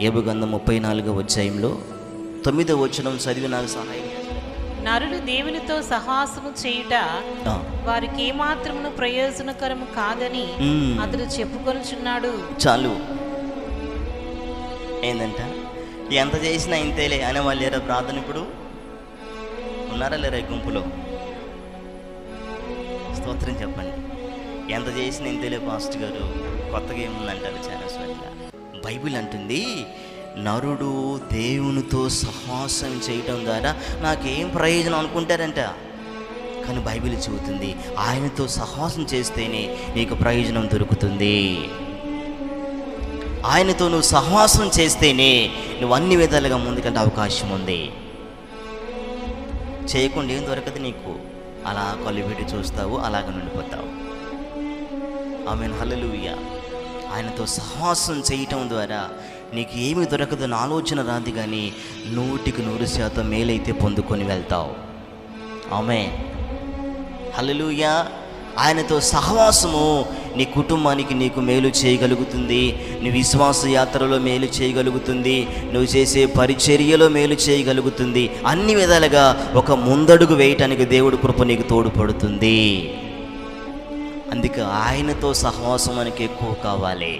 ఏబుగంధం ముప్పై నాలుగో అధ్యాయంలో తొమ్మిదో వచనం చదివి నాకు సహాయం? నరులు దేవునితో సహాసము చేయుట వారికి ఏమాత్రమును ప్రయోజనకరము కాదని. అతడు చెప్పుకొనుచున్నాడు. చాలు. ఏందంట? ఎంత చేసినా ఇంతేలే అనే వాళ్ళు లేరా ప్రార్థన ఇప్పుడు? ఉన్నారా లేరా గుంపులో? స్తోత్రం చెప్పండి. ఎంత చేసినా ఇంతేలే పాస్ట్ గారు. కొత్తగా ఏముందంటారు చాలా చోట్ల బైబిల్ అంటుంది నరుడు దేవునితో సహాసం చేయటం ద్వారా నాకేం ప్రయోజనం అనుకుంటారంట? కానీ బైబిల్ చెబుతుంది ఆయనతో సహాసం చేస్తేనే నీకు ప్రయోజనం దొరుకుతుంది. ఆయనతో నువ్వు సహాసం చేస్తేనే నువ్వు అన్ని విధాలుగా ముందుకంటే అవకాశం ఉంది. చేయకుండా ఏం దొరకదు నీకు. అలా కళ్ళు పెట్టి చూస్తావు అలాగ నుండిపోతావు ఆమె హలలుయ్యా ఆయనతో సహవాసం చేయటం ద్వారా నీకు ఏమి దొరకదని ఆలోచన రాదు కానీ నూటికి నూరు శాతం మేలైతే పొందుకొని వెళ్తావు. ఆమె హలలుయా ఆయనతో సహవాసము నీ కుటుంబానికి నీకు మేలు చేయగలుగుతుంది. నీ విశ్వాస యాత్రలో మేలు చేయగలుగుతుంది. నువ్వు చేసే పరిచర్యలో మేలు చేయగలుగుతుంది. అన్ని విధాలుగా ఒక ముందడుగు వేయటానికి దేవుడు కృప నీకు తోడ్పడుతుంది. అందుకే ఆయనతో సహవాసం మనకి ఎక్కువ కావాలి.